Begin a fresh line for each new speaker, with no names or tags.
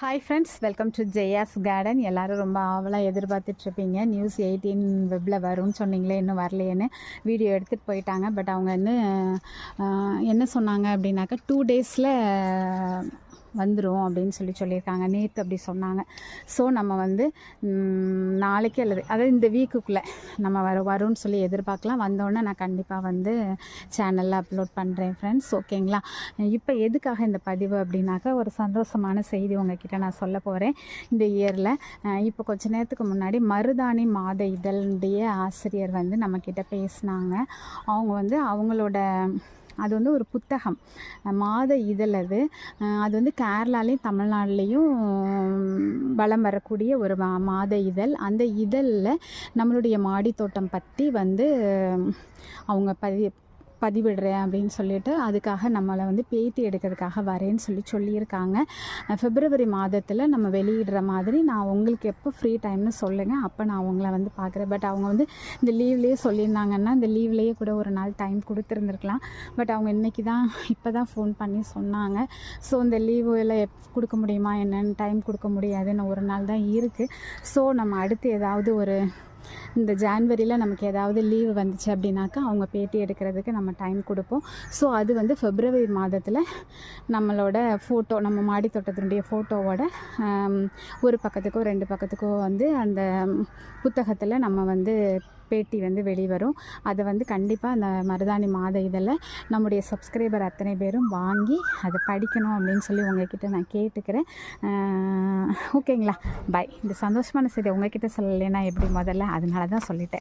Hi friends welcome to Jaya's garden எல்லோரும் ரொம்ப ஆவலாக எதிர்பார்த்துட்ருப்பீங்க. நியூஸ் எயிட்டீன் வெப்பில் வரும்னு சொன்னீங்களே இன்னும் வரலையேன்னு வீடியோ எடுத்துகிட்டு போயிட்டாங்க. பட் அவங்க இன்னும் என்ன சொன்னாங்க அப்படின்னாக்கா டூ டேஸில் வந்துடும் அப்படின்னு சொல்லி சொல்லியிருக்காங்க. நேற்று அப்படி சொன்னாங்க. ஸோ நம்ம வந்து நாளைக்கு அல்லது அதாவது இந்த வீக்குக்குள்ளே நம்ம வர வரும்னு சொல்லி எதிர்பார்க்கலாம். வந்தோடனே நான் கண்டிப்பாக வந்து சேனலில் அப்லோட் பண்ணுறேன் ஃப்ரெண்ட்ஸ் ஓகேங்களா இப்போ எதுக்காக இந்த பதிவு அப்படின்னாக்கா ஒரு சந்தோஷமான செய்தி உங்ககிட்ட நான் சொல்ல போகிறேன் இந்த இயரில் இப்போ கொஞ்ச நேரத்துக்கு முன்னாடி மருதாணி மாத இதழுடைய ஆசிரியர் வந்து நம்மக்கிட்ட பேசினாங்க. அவங்க வந்து அவங்களோட அது வந்து ஒரு புத்தகம். மாத இதழ் அது அது வந்து கேரளாலேயும் தமிழ்நாடுலேயும் வலம் வரக்கூடிய ஒரு மாத இதழ். அந்த இதழில் நம்மளுடைய மாடி தோட்டம் பற்றி வந்து அவங்க பதி பதிவிடுறேன் அப்படின்னு சொல்லிட்டு அதுக்காக நம்மளை வந்து பேத்தி எடுக்கிறதுக்காக வரேன்னு சொல்லி சொல்லியிருக்காங்க. பிப்ரவரி மாதத்தில் நம்ம வெளியிடுற மாதிரி நான் உங்களுக்கு எப்போ ஃப்ரீ டைம்னு சொல்லுங்கள் அப்போ நான் அவங்கள வந்து பார்க்குறேன். பட் அவங்க வந்து இந்த லீவ்லேயே சொல்லியிருந்தாங்கன்னா இந்த லீவ்லேயே கூட ஒரு நாள் டைம் கொடுத்துருந்துருக்கலாம். பட் அவங்க இன்றைக்கி தான் இப்போ தான் ஃபோன் பண்ணி சொன்னாங்க. ஸோ இந்த லீவு எல்லாம் எப் கொடுக்க முடியுமா? என்னென்னு டைம் கொடுக்க முடியாதுன்னு ஒரு நாள் தான் இருக்குது ஸோ நம்ம அடுத்து ஏதாவது ஒரு இந்த ஜான்வரியில் நமக்கு ஏதாவது லீவு வந்துச்சு அப்படின்னாக்கா அவங்க பேட்டி எடுக்கிறதுக்கு நம்ம டைம் கொடுப்போம். ஸோ அது வந்து ஃபெப்ரவரி மாதத்தில் நம்மளோட ஃபோட்டோ நம்ம மாடி தோட்டத்தினுடைய ஃபோட்டோவோட ஒரு பக்கத்துக்கோ ரெண்டு பக்கத்துக்கோ வந்து அந்த புத்தகத்தில் நம்ம வந்து பேட்டி வந்து வெளிவரும். அதை வந்து கண்டிப்பாக அந்த மருதாணி மாத இதில் நம்முடைய சப்ஸ்கிரைபர் அத்தனை பேரும் வாங்கி அதை படிக்கணும் அப்படின்னு சொல்லி உங்ககிட்ட நான் கேட்டுக்கிறேன். ஓகேங்களா? பை இந்த சந்தோஷமான செய்தி உங்ககிட்ட சொல்லலைன்னா எப்படி முதல்ல? அதனால தான் சொல்லிட்டேன்.